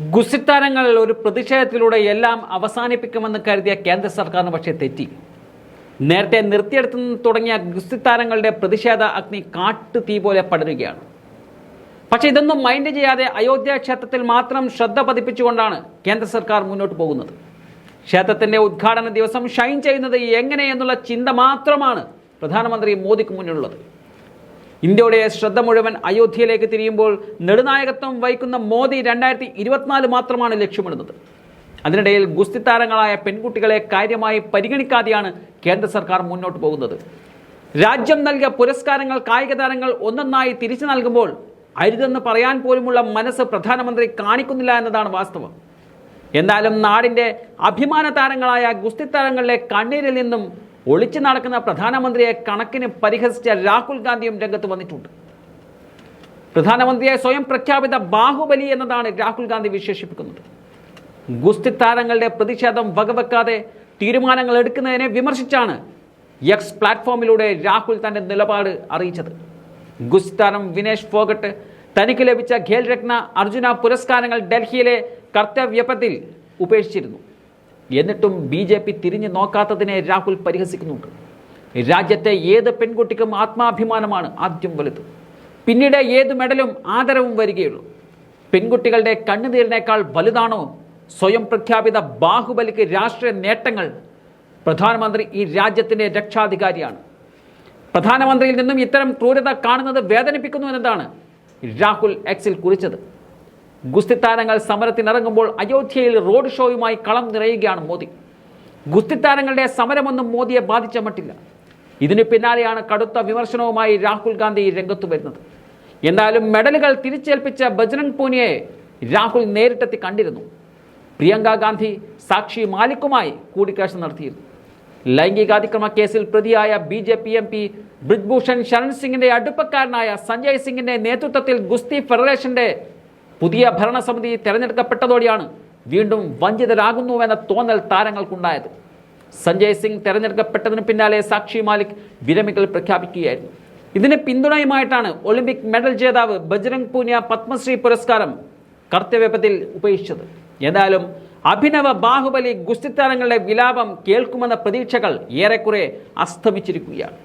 ഗുസ്തിത്താരങ്ങൾ ഒരു പ്രതിഷേധത്തിലൂടെ എല്ലാം അവസാനിപ്പിക്കുമെന്ന് കരുതിയ കേന്ദ്ര സർക്കാരിന് പക്ഷേ തെറ്റി. നേരത്തെ നിർത്തിയെടുത്തു തുടങ്ങിയ ഗുസ്തിത്താരങ്ങളുടെ പ്രതിഷേധ അഗ്നി കാട്ടു തീ പോലെ പടരുകയാണ്. പക്ഷേ ഇതൊന്നും മൈൻഡ് ചെയ്യാതെ അയോധ്യ ക്ഷേത്രത്തിൽ മാത്രം ശ്രദ്ധ പതിപ്പിച്ചുകൊണ്ടാണ് കേന്ദ്ര സർക്കാർ മുന്നോട്ട് പോകുന്നത്. ക്ഷേത്രത്തിന്റെ ഉദ്ഘാടന ദിവസം ഷൈൻ ചെയ്യുന്നത് എങ്ങനെയെന്നുള്ള ചിന്ത മാത്രമാണ് പ്രധാനമന്ത്രി മോദിക്ക് മുന്നിലുള്ളത്. ഇന്ത്യയുടെ ശ്രദ്ധ മുഴുവൻ അയോധ്യയിലേക്ക് തിരിയുമ്പോൾ നെടുനായകത്വം വഹിക്കുന്ന മോദി രണ്ടായിരത്തി ഇരുപത്തിനാല് മാത്രമാണ് ലക്ഷ്യമിടുന്നത്. അതിനിടയിൽ ഗുസ്തി താരങ്ങളായ പെൺകുട്ടികളെ കാര്യമായി പരിഗണിക്കാതെയാണ് കേന്ദ്ര സർക്കാർ മുന്നോട്ട് പോകുന്നത്. രാജ്യം നൽകിയ പുരസ്കാരങ്ങൾ കായിക താരങ്ങൾ ഒന്നൊന്നായി തിരിച്ചു നൽകുമ്പോൾ അരുതെന്ന് പറയാൻ പോലുമുള്ള മനസ്സ് പ്രധാനമന്ത്രി കാണിക്കുന്നില്ല എന്നതാണ് വാസ്തവം. എന്നാലും നാടിന്റെ അഭിമാന താരങ്ങളായ ഗുസ്തി താരങ്ങളിലെ കണ്ണീരിൽ നിന്നും ഒളിച്ചു നടക്കുന്ന പ്രധാനമന്ത്രിയെ കണക്കിന് പരിഹസിച്ച രാഹുൽ ഗാന്ധിയും രംഗത്ത് വന്നിട്ടുണ്ട്. പ്രധാനമന്ത്രിയെ സ്വയം പ്രഖ്യാപിത ബാഹുബലി എന്നതാണ് രാഹുൽ ഗാന്ധി വിശേഷിപ്പിക്കുന്നത്. ഗുസ്തി താരങ്ങളുടെ പ്രതിഷേധം വകവെക്കാതെ തീരുമാനങ്ങൾ എടുക്കുന്നതിനെ വിമർശിച്ചാണ് എക്സ് പ്ലാറ്റ്ഫോമിലൂടെ രാഹുൽ തന്റെ നിലപാട് അറിയിച്ചത്. ഗുസ്തി താരം വിനേഷ് ഫോഗട്ട് തനിക്ക് ലഭിച്ച ഖേൽ രത്ന അർജുന പുരസ്കാരങ്ങൾ ഡൽഹിയിലെ കർത്തവ്യപത്തിൽ ഉപേക്ഷിച്ചിരുന്നു. എന്നിട്ടും ബി ജെ പി തിരിഞ്ഞു നോക്കാത്തതിനെ രാഹുൽ പരിഹസിക്കുന്നുണ്ട്. രാജ്യത്തെ ഏത് പെൺകുട്ടിക്കും ആത്മാഭിമാനമാണ് ആദ്യം വലുത്. പിന്നീട് ഏത് മെഡലും ആദരവും വരികയുള്ളൂ. പെൺകുട്ടികളുടെ കണ്ണുനീരിനേക്കാൾ വലുതാണോ സ്വയം പ്രഖ്യാപിത ബാഹുബലിക്ക് രാഷ്ട്രീയ നേട്ടങ്ങൾ? പ്രധാനമന്ത്രി ഈ രാജ്യത്തിന്റെ രക്ഷാധികാരിയാണ്. പ്രധാനമന്ത്രിയിൽ നിന്നും ഇത്തരം ക്രൂരത കാണുന്നത് വേദനിപ്പിക്കുന്നു എന്നതാണ് രാഹുൽ എക്സിൽ കുറിച്ചത്. ഗുസ്തി താരങ്ങൾ സമരത്തിനിറങ്ങുമ്പോൾ അയോധ്യയിൽ റോഡ് ഷോയുമായി കളം നിറയുകയാണ് മോദി. ഗുസ്തി താരങ്ങളുടെ സമരമൊന്നും മോദിയെ ബാധിച്ച മട്ടില്ല. ഇതിനു പിന്നാലെയാണ് കടുത്ത വിമർശനവുമായി രാഹുൽ ഗാന്ധി രംഗത്ത് വരുന്നത്. എന്നാലും മെഡലുകൾ തിരിച്ചേൽപ്പിച്ച ബജ്രംഗ് പൂനിയെ രാഹുൽ നേരിട്ടെത്തി കണ്ടിരുന്നു. പ്രിയങ്ക ഗാന്ധി സാക്ഷി മാലിക്കുമായി കൂടിക്കാഴ്ച നടത്തിയിരുന്നു. ലൈംഗികാതിക്രമ കേസിൽ പ്രതിയായ B J P M P Brijbhushan Sharan സിംഗിന്റെ അടുപ്പക്കാരനായ സഞ്ജയ് സിംഗിന്റെ നേതൃത്വത്തിൽ ഗുസ്തി ഫെഡറേഷന്റെ പുതിയ ഭരണസമിതി തെരഞ്ഞെടുക്കപ്പെട്ടതോടെയാണ് വീണ്ടും വഞ്ചിതരാകുന്നുവെന്ന തോന്നൽ താരങ്ങൾക്കുണ്ടായത്. സഞ്ജയ് സിംഗ് തെരഞ്ഞെടുക്കപ്പെട്ടതിന് പിന്നാലെ സാക്ഷി മാലിക് വിരമികൾ പ്രഖ്യാപിക്കുകയായിരുന്നു. ഇതിന് പിന്തുണയുമായിട്ടാണ് ഒളിമ്പിക് മെഡൽ ജേതാവ് ബജ്രംഗ് പൂനിയ പത്മശ്രീ പുരസ്കാരം കർത്തവ്യപത്തിൽ ഉപേക്ഷിച്ചത്. എന്നാലും അഭിനവ ബാഹുബലി ഗുസ്തി താരങ്ങളുടെ വിലാപം കേൾക്കുമെന്ന പ്രതീക്ഷകൾ ഏറെക്കുറെ അസ്തമിച്ചിരിക്കുകയാണ്.